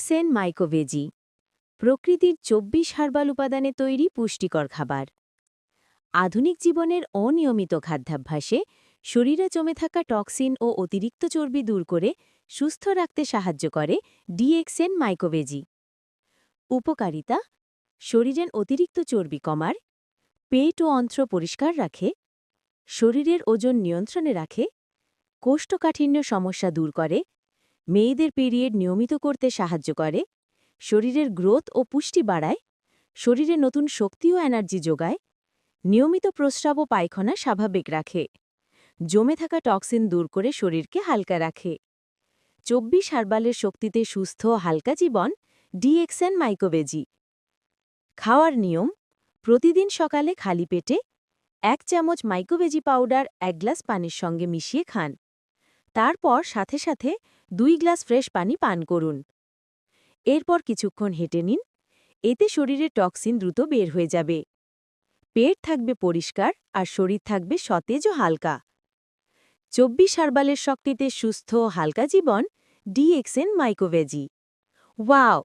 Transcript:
DXN মাইকোভেজি। প্রকৃতির চব্বিশ herbal উপাদানে তৈরি পুষ্টিকর খাবার। আধুনিক জীবনের অনিয়মিত খাদ্যাভ্যাসে শরীরে জমে থাকা টক্সিন ও অতিরিক্ত চর্বি দূর করে সুস্থ রাখতে সাহায্য করে ডিএক্সেন মাইকোভেজি। উপকারিতা, শরীরের অতিরিক্ত চর্বি কমার, পেট ও অন্ত্র পরিষ্কার রাখে, শরীরের ওজন নিয়ন্ত্রণে রাখে, কোষ্ঠকাঠিন্য সমস্যা দূর করে মেয়েদের পিরিয়ড নিয়মিত করতে সাহায্য করে, শরীরের গ্রোথ ও পুষ্টি বাড়ায়, শরীরে নতুন শক্তি ও এনার্জি যোগায়, নিয়মিত প্রস্রাব ও পায়খানা স্বাভাবিক রাখে, জমে থাকা টক্সিন দূর করে শরীরকে হালকা রাখে। চব্বিশ হার্বালের শক্তিতে সুস্থ ও হালকা জীবন, ডিএক্সএন মাইকোবেজি। খাওয়ার নিয়ম, প্রতিদিন সকালে খালি পেটে এক চামচ মাইকোভেজি পাউডার এক গ্লাস পানির সঙ্গে মিশিয়ে খান। তারপর সাথে সাথে দুই গ্লাস ফ্রেশ পানি পান করুন। এরপর কিছুক্ষণ হেঁটে নিন, এতে শরীরে টক্সিন দ্রুত বের হয়ে যাবে। পেট থাকবে পরিষ্কার আর শরীর থাকবে সতেজ ও হালকা। চব্বিশ হারবালের শক্তিতে সুস্থ ও হালকা জীবন ডিএক্সএন মাইকোভেজি ওয়াও!